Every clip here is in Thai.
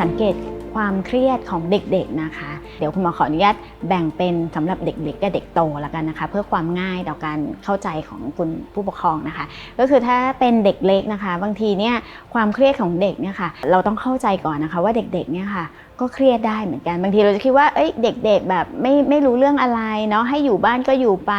สังเกตความเครียดของเด็กๆนะคะ เดี๋ยวคุณหมอขออนุญาตแบ่งเป็นสำหรับเด็กๆกับเด็กโตแล้วกันนะคะ เพื่อความง่ายต่อการเข้าใจของคุณผู้ปกครองนะคะ ก็คือถ้าเป็นเด็กเล็กนะคะ บางทีเนี่ยความเครียดของเด็กเนี่ยค่ะเราต้องเข้าใจก่อนนะคะว่าเด็กๆเนี่ยค่ะ ก็เครียดได้เหมือนกันบางทีเราจะคิดว่าเอ้ยเด็ก ๆ แบบไม่ไม่รู้เรื่องอะไรเนาะให้อยู่บ้านก็อยู่ไป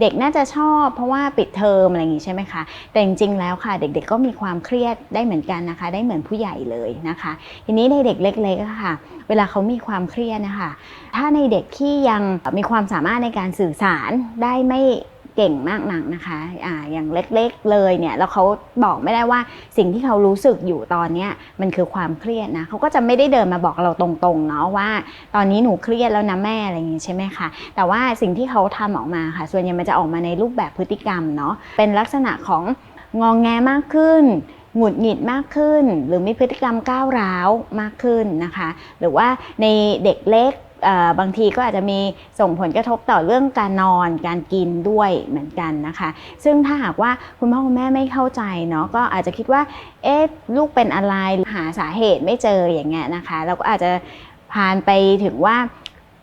เด็กน่าจะชอบ เพราะว่าปิดเทอมอะไรอย่างงี้ใช่ไหมคะแต่จริงๆแล้วค่ะ เด็กๆก็มีความเครียดได้เหมือนกันนะคะ ได้เหมือนผู้ใหญ่เลยนะคะ ทีนี้ในเด็กเล็กๆค่ะ เวลาเขามีความเครียดนะคะ ถ้าในเด็กที่ยังมีความสามารถในการสื่อสารได้ไม่ เก่งมากนักนะคะอ่าอย่างเล็กๆเลยเนี่ยแล้วเขาบอกไม่ได้ว่าสิ่งที่เขารู้สึกอยู่ตอนเนี้ยมันคือความเครียดนะเขาก็จะไม่ได้เดินมาบอกเราตรงๆเนาะว่า ตอนนี้หนูเครียดแล้วนะแม่อะไรอย่างงี้ใช่ไหมคะแต่ว่าสิ่งที่เขาทำออกมาค่ะ ส่วนใหญ่มันจะออกมาในรูปแบบพฤติกรรมเนาะเป็นลักษณะของงองแงมากขึ้นหงุดหงิดมากขึ้น หรือมีพฤติกรรมก้าวร้าวมากขึ้นนะคะ หรือว่าในเด็กเล็ก บางทีก็อาจจะมีส่งผลกระทบต่อเรื่องการนอนการกินด้วยเหมือนกันนะคะ ซึ่งถ้าหากว่าคุณพ่อคุณแม่ไม่เข้าใจเนาะก็อาจจะคิดว่าเอ๊ะลูกเป็นอะไรหาสาเหตุไม่เจออย่างเงี้ยนะคะเราก็อาจจะผ่านไปถึงว่า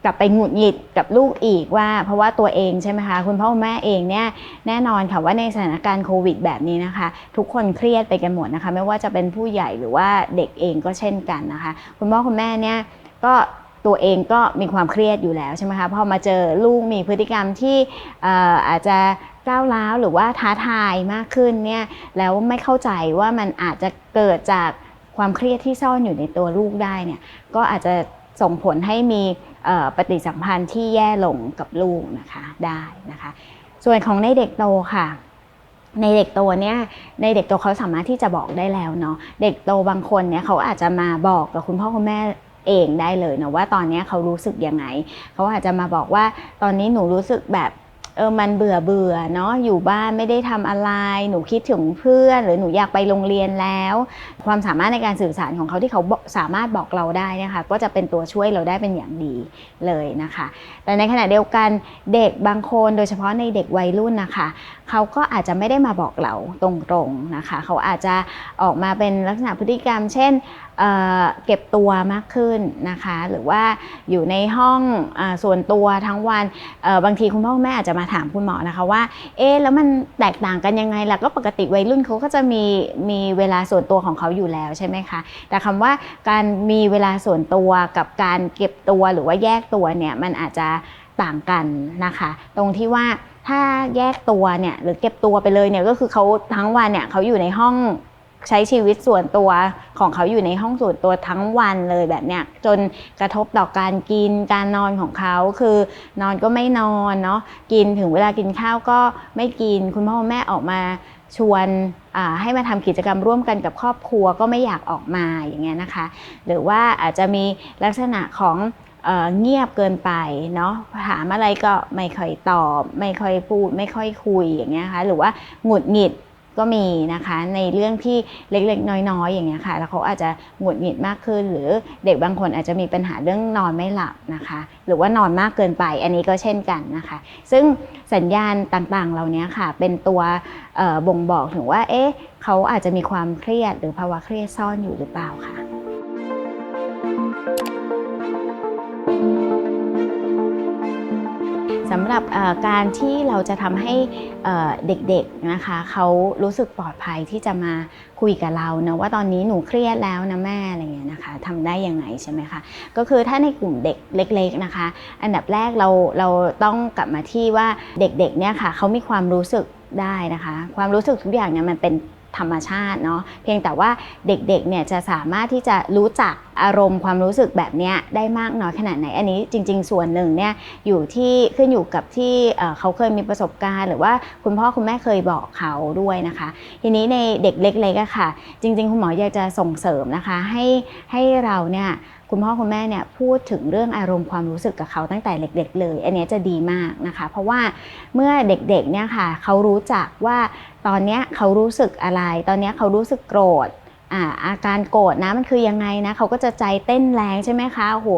กลับไปหงุดหงิดกับลูกอีกว่า เพราะว่าตัวเองใช่ไหมคะ คุณพ่อคุณแม่เองเนี่ยแน่นอนค่ะว่าในสถานการณ์โควิดแบบนี้นะคะ ทุกคนเครียดไปกันหมดนะคะ ไม่ว่าจะเป็นผู้ใหญ่หรือว่าเด็กเองก็เช่นกันนะคะ คุณพ่อคุณแม่เนี่ยก็ ตัวเองก็มีความเครียดอยู่แล้วใช่ไหมคะพอมาเจอลูกมีพฤติกรรมที่อาจจะก้าวร้าวหรือว่าท้าทายมากขึ้นเนี่ยแล้วไม่เข้าใจว่ามันอาจจะเกิดจากความเครียดที่ซ่อนอยู่ในตัวลูกได้เนี่ยก็อาจจะส่งผลให้มีปฏิสัมพันธ์ที่แย่ลงกับลูกนะคะได้นะคะ ส่วนของในเด็กโตค่ะ ในเด็กโตเนี่ยในเด็กโตเขาสามารถที่จะบอกได้แล้วเนาะเด็กโตบางคนเนี่ยเขาอาจจะมาบอกกับคุณพ่อคุณแม่ เองได้เลยนะว่าตอนนี้เขารู้สึกยังไง เขาอาจจะมาบอกว่าตอนนี้หนูรู้สึกแบบเออมันเบื่อเบื่อเนาะอยู่บ้านไม่ได้ทำอะไร หนูคิดถึงเพื่อน หรือหนูอยากไปโรงเรียนแล้ว ความสามารถในการสื่อสารของเขาที่เขาสามารถบอกเราได้นะคะก็จะเป็นตัวช่วยเราได้เป็นอย่างดีเลยนะคะ แต่ในขณะเดียวกันเด็กบางคนโดยเฉพาะในเด็กวัยรุ่นนะคะเขาก็อาจจะไม่ได้มาบอกเราตรงๆนะคะ เขาอาจจะออกมาเป็นลักษณะพฤติกรรม เช่นเเก็บตัวมากขึ้นนะคะ หรือว่าอยู่ในห้องอส่วนตัวทั้งวันบางทีคุณพ่อคุณแม่อาจจะมาถามคุณหมอนะคะว่า เอ๊ะแล้วมันแตกต่างกันยังไงล่ะก็ปกติวัยรุ่นเขาก็จะมีมีเวลาส่วนตัวของเขาอยู่แล้วใช่ไหมคะ แต่คำว่าการมีเวลาส่วนตัวกับการเก็บตัวหรือว่าแยกตัวเนี่ยมันอาจจะต่างกันนะคะ ตรงที่ว่า ถ้าแยกตัวเนี่ยหรือเก็บตัวไปเลยเนี่ยก็คือเขาทั้งวันเนี่ยเขาอยู่ในห้องใช้ชีวิตส่วนตัวของเขาอยู่ในห้องส่วนตัวทั้งวันเลยแบบเนี้ยจนกระทบต่อการกินการนอนของเขาคือนอนก็ไม่นอนเนาะกินถึงเวลากินข้าวก็ไม่กินคุณพ่อแม่ออกมาชวนอ่าให้มาทำกิจกรรมร่วมกันกับครอบครัวก็ไม่อยากออกมาอย่างเงี้ยนะคะ หรือว่าอาจจะมีลักษณะของ เงียบเกินไปเนาะถามอะไรก็ไม่ค่อยตอบ ไม่ค่อยพูด ไม่ค่อยคุยอย่างเงี้ยค่ะหรือว่าหงุดหงิดก็มีนะคะในเรื่องที่เล็กๆ น้อยๆอย่างเงี้ยค่ะแล้วเขาอาจจะหงุดหงิดมากขึ้น หรือเด็กบางคนอาจจะมีปัญหาเรื่องนอนไม่หลับนะคะ หรือว่านอนมากเกินไปอันนี้ก็เช่นกันนะคะ ซึ่งสัญญาณต่างๆเหล่านี้ค่ะ เป็นตัวบ่งบอกถึงว่าเอ๊ะเขาอาจจะมีความเครียดหรือภาวะเครียดซ่อนอยู่หรือเปล่าค่ะ สำหรับการที่เราจะทำให้เอ่อเด็กๆนะคะเขารู้สึกปลอดภัยที่จะมาคุยกับเรานะว่าตอนนี้หนูเครียดแล้วนะแม่อะไรเงี้ยนะคะทำได้ยังไงใช่ไหมคะก็คือถ้าในกลุ่มเด็กเล็ก ๆนะคะ อันดับแรกเราเราต้องกลับมาที่ว่าเด็กๆเนี่ยค่ะเขามีความรู้สึกได้นะคะ ความรู้สึกทุกอย่างเนี่ยมันเป็น ธรรมชาติเนาะเพียงแต่ว่าเด็กๆเนี่ยจะสามารถที่จะรู้จักอารมณ์ความรู้สึกแบบเนี้ยได้มากน้อยขนาดไหนอันนี้จริง ๆ ส่วนหนึ่งเนี่ยอยู่ที่ขึ้นอยู่กับที่เขาเคยมีประสบการณ์ หรือว่าคุณพ่อคุณแม่เคยบอกเขาด้วยนะคะ ทีนี้ในเด็กเล็กๆค่ะ จริง ๆ คุณหมออยากจะส่งเสริมนะคะให้ให้เราเนี่ยคุณพ่อคุณแม่เนี่ยพูดถึงเรื่องอารมณ์ความรู้สึกกับเขาตั้งแต่เด็ก ๆ เลย อันนี้จะดีมากนะคะ เพราะว่าเมื่อเด็กๆเนี่ยค่ะเขารู้จักว่า ตอนเนี้ยเขารู้สึกอะไร ตอนเนี้ยเขารู้สึกโกรธอาอาการโกรธนะมันคือยังไงนะเขาก็จะใจเต้นแรงใช่ไหมคะโอ้โห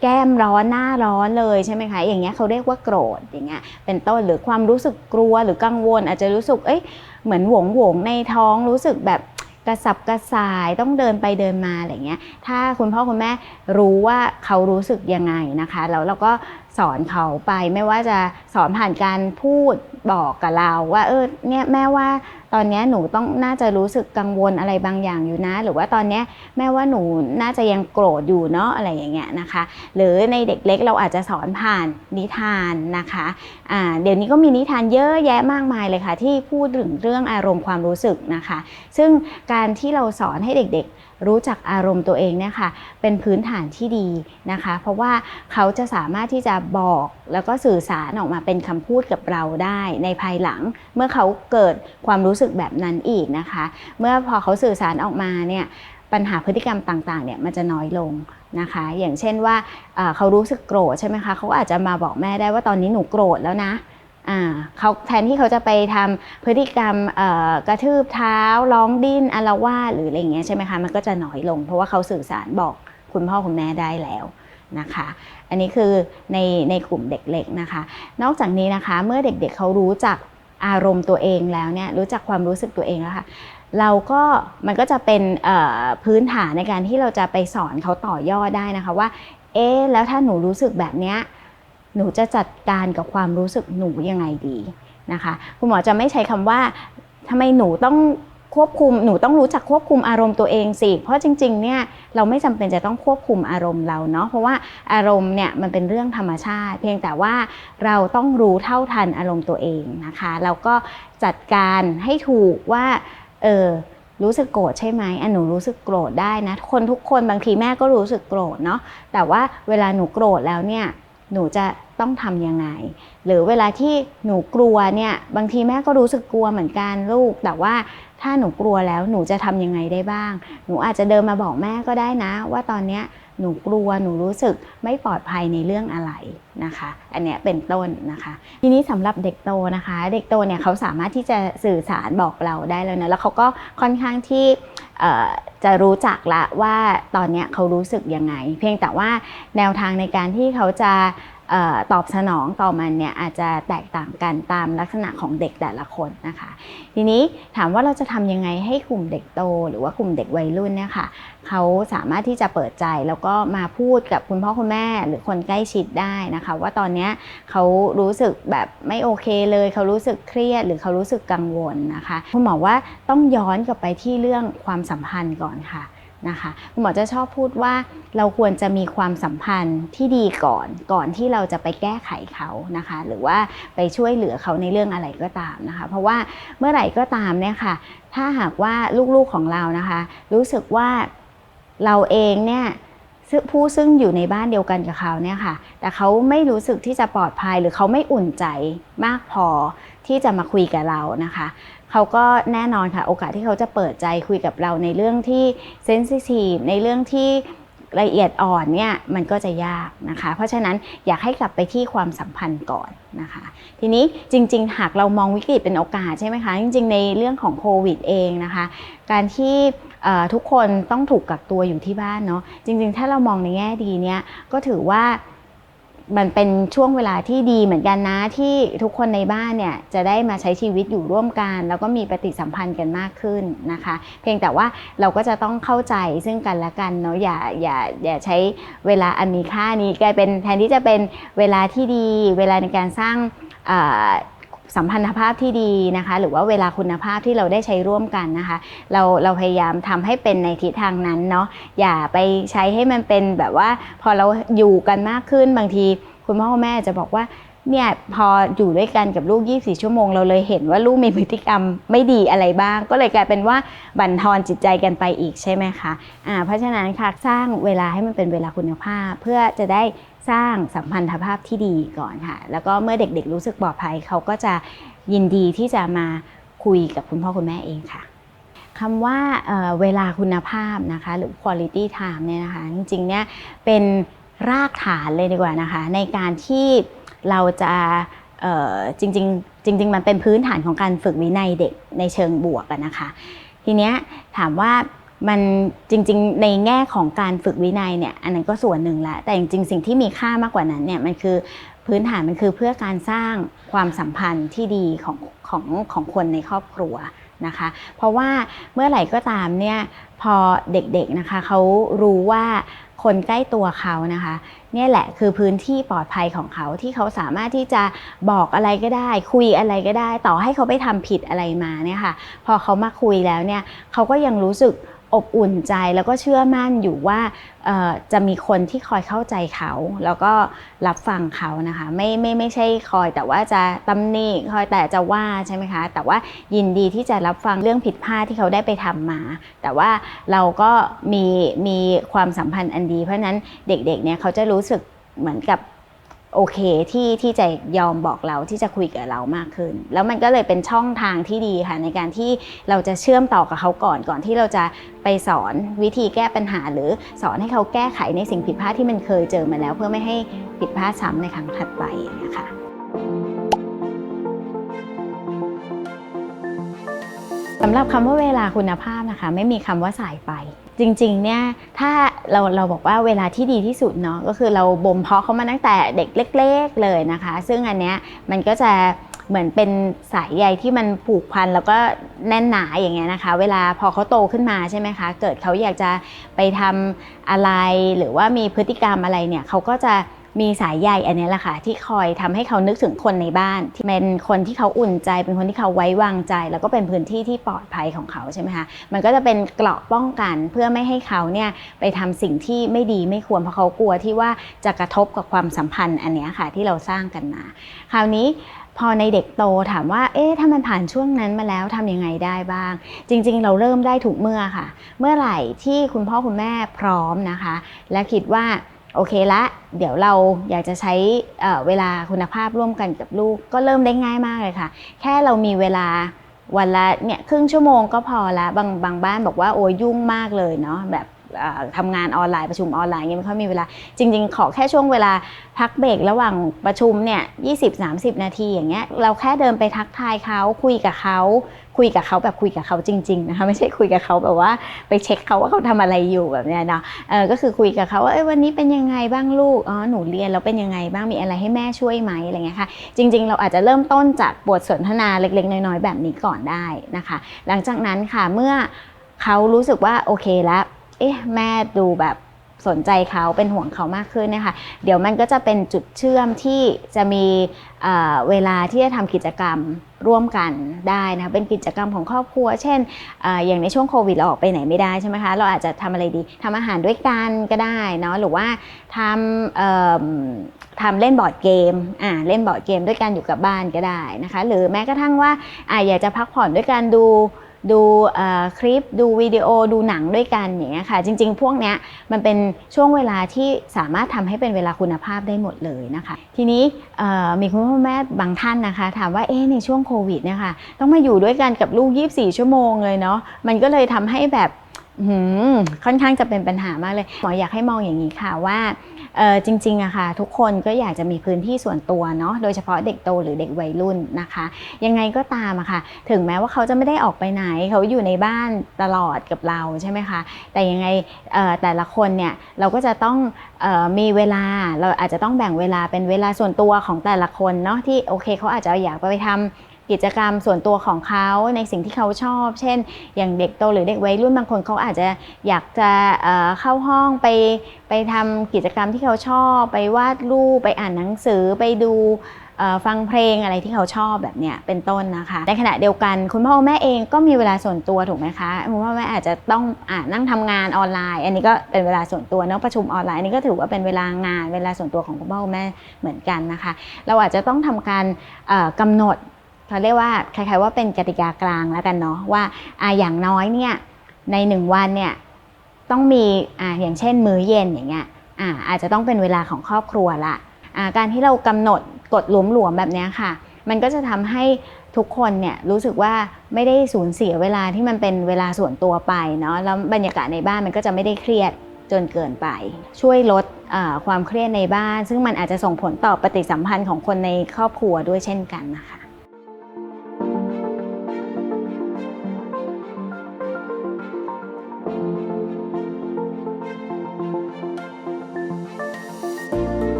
แก้มร้อนหน้าร้อนเลยใช่ไหมคะอย่างเงี้ยเขาเรียกว่าโกรธอย่างเงี้ยเป็นต้นหรือความรู้สึกกลัวหรือกังวล อาจจะรู้สึกเอ้ยเหมือนหวงหวงในท้องรู้สึกแบบกระสับกระส่ายต้องเดินไปเดินมาอะไรเงี้ยถ้าคุณพ่อคุณแม่รู้ว่าเขารู้สึกยังไงนะคะแล้วเราก็ สอนเขาไป ไม่ว่าจะสอนผ่านการพูดบอกกับเรา ว่าเออเนี่ยแม่ว่าตอนนี้หนูต้องน่าจะรู้สึกกังวลอะไรบางอย่างอยู่นะ หรือว่าตอนนี้แม่ว่าหนูน่าจะยังโกรธอยู่เนาะอะไรอย่างเงี้ยนะคะ หรือในเด็กเล็กเราอาจจะสอนผ่านนิทานนะคะอ่าเดี๋ยวนี้ก็มีนิทานเยอะแยะมากมายเลยค่ะ ที่พูดถึงเรื่องอารมณ์ความรู้สึกนะคะ ซึ่งการที่เราสอนให้เด็กๆ รู้จักอารมณ์ตัวเองเนี่ยค่ะเป็นพื้นฐานที่ดีนะคะ เพราะว่าเขาจะสามารถที่จะบอกแล้วก็สื่อสารออกมาเป็นคำพูดกับเราได้ในภายหลัง เมื่อเขาเกิดความรู้สึกแบบนั้นอีกนะคะ เมื่อพอเขาสื่อสารออกมาเนี่ยปัญหาพฤติกรรมต่างๆเนี่ยมันจะน้อยลงนะคะ อย่างเช่นว่าเขารู้สึกโกรธใช่ไหมคะเขาอาจจะมาบอกแม่ได้ว่าตอนนี้หนูโกรธแล้วนะ อ่าเขาแทนที่เขาจะไปทำพฤติกรรมกระทืบเท้าร้องดิ้นอาละวาหรืออะไรเงี้ยใช่ไหมคะมันก็จะน้อยลง เพราะว่าเขาสื่อสารบอกคุณพ่อคุณแม่ได้แล้วนะคะ อันนี้คือในในกลุ่มเด็กเล็กนะคะ นอกจากนี้นะคะเมื่อเด็กๆเเขารู้จักอารมณ์ตัวเองแล้วเนี่ยรู้จักความรู้สึกตัวเองแล้วค่ะเราก็มันก็จะเป็นพื้นฐานในการที่เราจะไปสอนเขาต่อยอดได้นะคะว่า เอ๊แล้วถ้าหนูรู้สึกแบบเนี้ย หนูจะจัดการกับความรู้สึกหนูยังไงดีนะคะ คุณหมอจะไม่ใช้คำว่าทำไมหนูต้องควบคุมหนูต้องรู้จักควบคุมอารมณ์ตัวเองสิ เพราะจริงๆเนี่ยเราไม่จำเป็นจะต้องควบคุมอารมณ์เราเนาะเพราะว่าอารมณ์เนี่ยมันเป็นเรื่องธรรมชาติ เพียงแต่ว่าเราต้องรู้เท่าทันอารมณ์ตัวเองนะคะแล้วก็จัดการให้ถูกว่าเออรู้สึกโกรธใช่ไหมอันหนูรู้สึกโกรธได้นะคนทุกคนบางทีแม่ก็รู้สึกโกรธเนาะแต่ว่าเวลาหนูโกรธแล้วเนี่ย หนูจะต้องทำยังไง หรือเวลาที่หนูกลัวเนี่ยบางทีแม่ก็รู้สึกกลัวเหมือนกันลูก แต่ว่าถ้าหนูกลัวแล้วหนูจะทำยังไงได้บ้าง หนูอาจจะเดินมาบอกแม่ก็ได้นะ ว่าตอนเนี้ยหนูกลัวหนูรู้สึกไม่ปลอดภัยในเรื่องอะไรนะคะ อันเนี้ยเป็นต้นนะคะ ทีนี้สำหรับเด็กโตนะคะ เด็กโตเนี่ยเขาสามารถที่จะสื่อสารบอกเราได้แล้วนะแล้วเขาก็ค่อนข้างที่ จะรู้จักละว่าตอนเนี้ยเขารู้สึกยังไง เพียงแต่ว่าแนวทางในการที่เขาจะ ตอบสนองต่อมันเนี่ยอาจจะแตกต่างกันตามลักษณะของเด็กแต่ละคนนะคะ ทีนี้ถามว่าเราจะทำยังไงให้กลุ่มเด็กโต หรือว่ากลุ่มเด็กวัยรุ่นเนี่ยค่ะเขาสามารถที่จะเปิดใจแล้วก็มาพูดกับคุณพ่อคุณแม่หรือคนใกล้ชิดได้นะคะ ว่าตอนนี้เขารู้สึกแบบไม่โอเคเลยเขารู้สึกเครียด หรือเขารู้สึกกังวลนะคะคุณหมอว่าต้องย้อนกลับไปที่เรื่องความสัมพันธ์ก่อนค่ะ นะคะคุณหมอจะชอบพูดว่าเราควรจะมีความสัมพันธ์ที่ดีก่อนก่อนที่เราจะไปแก้ไขเขานะคะ หรือว่าไปช่วยเหลือเขาในเรื่องอะไรก็ตามนะคะ เพราะว่าเมื่อไหร่ก็ตามเนี่ยค่ะ ถ้าหากว่าลูกๆของเรานะคะ รู้สึกว่าเราเองเนี่ยผู้ซึ่งอยู่ในบ้านเดียวกันกับเขาเนี่ยค่ะ แต่เขาไม่รู้สึกที่จะปลอดภัยหรือเขาไม่อุ่นใจมากพอที่จะมาคุยกับเรานะคะ เขาก็แน่นอนค่ะ โอกาสที่เขาจะเปิดใจคุยกับเราในเรื่องที่เซนซิทีฟในเรื่องที่ละเอียดอ่อนเนี่ยมันก็จะยากนะคะ เพราะฉะนั้นอยากให้กลับไปที่ความสัมพันธ์ก่อนนะคะ ทีนี้จริง ๆ หากเรามองวิกฤตเป็นโอกาสใช่ไหมคะ จริง ๆ ในเรื่องของโควิดเองนะคะ การที่ทุกคนต้องถูกกักตัวอยู่ที่บ้านเนาะจริง ๆ ถ้าเรามองในแง่ดีเนี่ยก็ถือว่า มันเป็นช่วงเวลาที่ดีเหมือนกันนะที่ทุกคนในบ้านเนี่ยจะได้มาใช้ชีวิตอยู่ร่วมกัน แล้วก็มีปฏิสัมพันธ์กันมากขึ้นนะคะ เพียงแต่ว่าเราก็จะต้องเข้าใจซึ่งกันและกันเนาะอย่าอย่าอย่าใช้เวลาอันมีค่านี้กลายเป็นแทนที่จะเป็นเวลาที่ดี เวลาในการสร้างอ่า สัมพันธภาพที่ดีนะคะ หรือว่าเวลาคุณภาพที่เราได้ใช้ร่วมกันนะคะ เราเราพยายามทำให้เป็นในทิศทางนั้นเนาะอย่าไปใช้ให้มันเป็นแบบว่าพอเราอยู่กันมากขึ้นบางที คุณพ่อคุณแม่จะบอกว่า เนี่ยพออยู่ด้วยกันกับลูก 24 ชั่วโมง เราเลยเห็นว่าลูกมีพฤติกรรมไม่ดีอะไรบ้าง ก็เลยกลายเป็นว่าบั่นทอนจิตใจกันไปอีกใช่ไหมคะอ่าเพราะฉะนั้นค่ะสร้างเวลาให้มันเป็นเวลาคุณภาพ เพื่อจะได้สร้างสัมพันธภาพที่ดีก่อนค่ะ แล้วก็เมื่อเด็กๆรู้สึกปลอดภัยเขาก็จะยินดีที่จะมาคุยกับคุณพ่อคุณแม่เองค่ะคำว่าเเวลาคุณภาพนะคะหรือ quality time เนี่ยนะคะจริงๆเนี่ยเป็นรากฐานเลยดีกว่านะคะ ในการที่ เราจะเอ่อจริงๆจริง ๆ มันเป็นพื้นฐานของการฝึกวินัยเด็กในเชิงบวกอะนะคะ ทีเนี้ยถามว่ามันจริง ๆ ในแง่ของการฝึกวินัยเนี่ยอันนั้นก็ส่วนหนึ่งละแต่จริง ๆ สิ่งที่มีค่ามากกว่านั้นเนี่ยมันคือพื้นฐานมันคือเพื่อการสร้างความสัมพันธ์ที่ดีของของของคนในครอบครัวนะคะ เพราะว่าเมื่อไหร่ก็ตามเนี่ยพอเด็กๆนะคะเขารู้ว่า คนใกล้ตัวเขานะคะเนี่ยแหละคือพื้นที่ปลอดภัยของเขาที่เขาสามารถที่จะบอกอะไรก็ได้ คุยอะไรก็ได้ ต่อให้เขาไปทำผิดอะไรมาเนี่ยค่ะ พอเขามาคุยแล้วเนี่ยเขาก็ยังรู้สึก อบอุ่นใจแล้วก็เชื่อมั่นอยู่ว่าจะมีคนที่คอยเข้าใจเขา แล้วก็รับฟังเขานะคะไม่ไม่ไม่ใช่คอยแต่ว่าจะตำหนิคอยแต่จะว่าใช่ไหมคะ แต่ว่ายินดีที่จะรับฟังเรื่องผิดพลาดที่เขาได้ไปทำมา แต่ว่าเราก็มีมีความสัมพันธ์อันดี เพราะฉะนั้นเด็กๆเนี่ยเขาจะรู้สึกเหมือนกับ โอเคที่ที่จะยอมบอกเราที่จะคุยกับเรามากขึ้น แล้วมันก็เลยเป็นช่องทางที่ดีค่ะในการที่เราจะเชื่อมต่อกับเขาก่อนก่อนที่เราจะไปสอนวิธีแก้ปัญหา หรือสอนให้เขาแก้ไขในสิ่งผิดพลาดที่มันเคยเจอมาแล้ว เพื่อไม่ให้ผิดพลาดซ้ำในครั้งถัดไปอย่างเงี้ยค่ะสำหรับคำว่าเวลาคุณภาพนะคะ ไม่มีคำว่าสายไป จริงๆเนี่ยถ้าเราเราบอกว่าเวลาที่ดีที่สุดเนาะก็คือเราบ่มเพาะเขามาตั้งแต่เด็กเล็ก ๆเลยนะคะ ซึ่งอันเนี้ยมันก็จะเหมือนเป็นสายใยที่มันผูกพันแล้วก็แน่นหนาอย่างเงี้ยนะคะ เวลาพอเขาโตขึ้นมาใช่ไหมคะ เกิดเขาอยากจะไปทำอะไรหรือว่ามีพฤติกรรมอะไรเนี่ยเขาก็จะ มีสายใยอันนี้แหละค่ะที่คอยทำให้เขานึกถึงคนในบ้านที่เป็นคนที่เขาอุ่นใจ เป็นคนที่เขาไว้วางใจ แล้วก็เป็นพื้นที่ที่ปลอดภัยของเขาใช่ไหมคะมันก็จะเป็นเกราะป้องกันเพื่อไม่ให้เขาเนี่ยไปทำสิ่งที่ไม่ดีไม่ควรเพราะเขากลัวที่ว่าจะกระทบกับความสัมพันธ์อันนี้ค่ะที่เราสร้างกันมา คราวนี้พอในเด็กโตถามว่า เอ๊ะ ถ้ามันผ่านช่วงนั้นมาแล้วทำยังไงได้บ้าง จริงๆ เราเริ่มได้ถูกเมื่อค่ะ เมื่อไหร่ที่คุณพ่อคุณแม่พร้อมนะคะ และคิดว่า โอเคละเดี๋ยวเราอยากจะใช้เวลาคุณภาพร่วมกันกับลูกก็เริ่มได้ง่ายมากเลยค่ะ แค่เรามีเวลาวันละเนี่ยครึ่งชั่วโมงก็พอละบางบางบ้านบอกว่าโอ้ยยุ่งมากเลยเนาะแบบ ทำงานออนไลน์ประชุมออนไลน์เงี้ยไม่ค่อยมีเวลา จริง ๆ ขอแค่ช่วงเวลาพักเบรกระหว่างประชุมเนี่ย20-30นาทีอย่างเงี้ยเราแค่เดินไปทักทายเขาคุยกับเขาคุยกับเขาแบบคุยกับเขาจริง ๆ นะคะไม่ใช่คุยกับเขาแบบว่าไปเช็คเขาว่าเขาทำอะไรอยู่แบบเนี้ยเนาะเออก็คือคุยกับเขาว่าเอ้ยวันนี้เป็นยังไงบ้างลูกอ๋อหนูเรียนแล้วเป็นยังไงบ้างมีอะไรให้แม่ช่วยไหมอะไรเงี้ยค่ะ จริง ๆ เราอาจจะเริ่มต้นจากบทสนทนาเล็ก ๆ น้อยๆแบบนี้ก่อนได้นะคะ หลังจากนั้นค่ะเมื่อเขารู้สึกว่าโอเคแล้ว เอ๊ะแม่ดูแบบสนใจเขาเป็นห่วงเขามากขึ้นนะคะเดี๋ยวมันก็จะเป็นจุดเชื่อมที่จะมีเเวลาที่จะทำกิจกรรมร่วมกันได้นะคะเป็นกิจกรรมของครอบครัว เช่นออย่างในช่วงโควิดเราออกไปไหนไม่ได้ใช่ไหมคะเราอาจจะทำอะไรดีทำอาหารด้วยกันก็ได้เนาะหรือว่าทำทำเล่นบอร์ดเกมอ่าเล่นบอร์ดเกมด้วยกันอยู่กับบ้านก็ได้นะคะหรือแม้กระทั่งว่าอ่าอยากจะพักผ่อนด้วยการดู ดูคลิปดูวิดีโอดูหนังด้วยกันอย่างเงี้ยค่ะจริง ๆ พวกเนี้ยมันเป็นช่วงเวลาที่สามารถทำให้เป็นเวลาคุณภาพได้หมดเลยนะคะ ทีนี้มีคุณพ่อแม่บางท่านนะคะ ถามว่าเอ๊ในช่วงโควิดเนี่ยค่ะต้องมาอยู่ด้วยกันกับลูก 24 ชั่วโมงเลยเนาะมันก็เลยทำให้แบบค่อนข้างจะเป็นปัญหามากเลยหมออยากให้มองอย่างนี้ค่ะว่า จริงๆอะค่ะทุกคนก็อยากจะมีพื้นที่ส่วนตัวเนาะโดยเฉพาะเด็กโตหรือเด็กวัยรุ่นนะคะ ยังไงก็ตามอะค่ะ ถึงแม้ว่าเขาจะไม่ได้ออกไปไหน เขาอยู่ในบ้านตลอดกับเราใช่ไหมคะ แต่ยังไงแต่ละคนเนี่ยเราก็จะต้องออมีเวลาเราอาจจะต้องแบ่งเวลาเป็นเวลาส่วนตัวของแต่ละคนเนาะที่โอเคเขาอาจจะอยากไปทำ กิจกรรมส่วนตัวของเขาในสิ่งที่เขาชอบ เช่น อย่างเด็กโตหรือเด็กวัยรุ่นบางคนเขาอาจจะอยากจะเข้าห้องไปไปทำกิจกรรมที่เขาชอบ ไปวาดรูปไปอ่านหนังสือไปดูฟังเพลงอะไรที่เขาชอบแบบเนี้ยเป็นต้นนะคะ ในขณะเดียวกันคุณพ่อแม่เองก็มีเวลาส่วนตัวถูกไหมคะคุณพ่อแม่อาจจะต้องอ่านั่งทำงานออนไลน์ อันนี้ก็เป็นเวลาส่วนตัวเนาะประชุมออนไลน์อันนี้ก็ถือว่าเป็นเวลางานเวลาส่วนตัวของคุณพ่อแม่เหมือนกันนะคะ เราอาจจะต้องทำการเอ่อกำหนด เขาเรียกว่าคล้ายๆว่าเป็นกติกากลางแล้วกันเนาะว่าอ่าอย่างน้อยเนี่ยในหนึ่งวันเนี่ยต้องมีอ่าอย่างเช่นมื้อเย็นอย่างเงี้ยอ่าอาจจะต้องเป็นเวลาของครอบครัวละอ่าการที่เรากำหนดกฎหลวมๆแบบเนี้ยค่ะ มันก็จะทำให้ทุกคนเนี่ยรู้สึกว่าไม่ได้สูญเสียเวลาที่มันเป็นเวลาส่วนตัวไปเนาะแล้วบรรยากาศในบ้านมันก็จะไม่ได้เครียดจนเกินไป ช่วยลดความเครียดในบ้าน ซึ่งมันอาจจะส่งผลต่อปฏิสัมพันธ์ของคนในครอบครัวด้วยเช่นกันนะคะ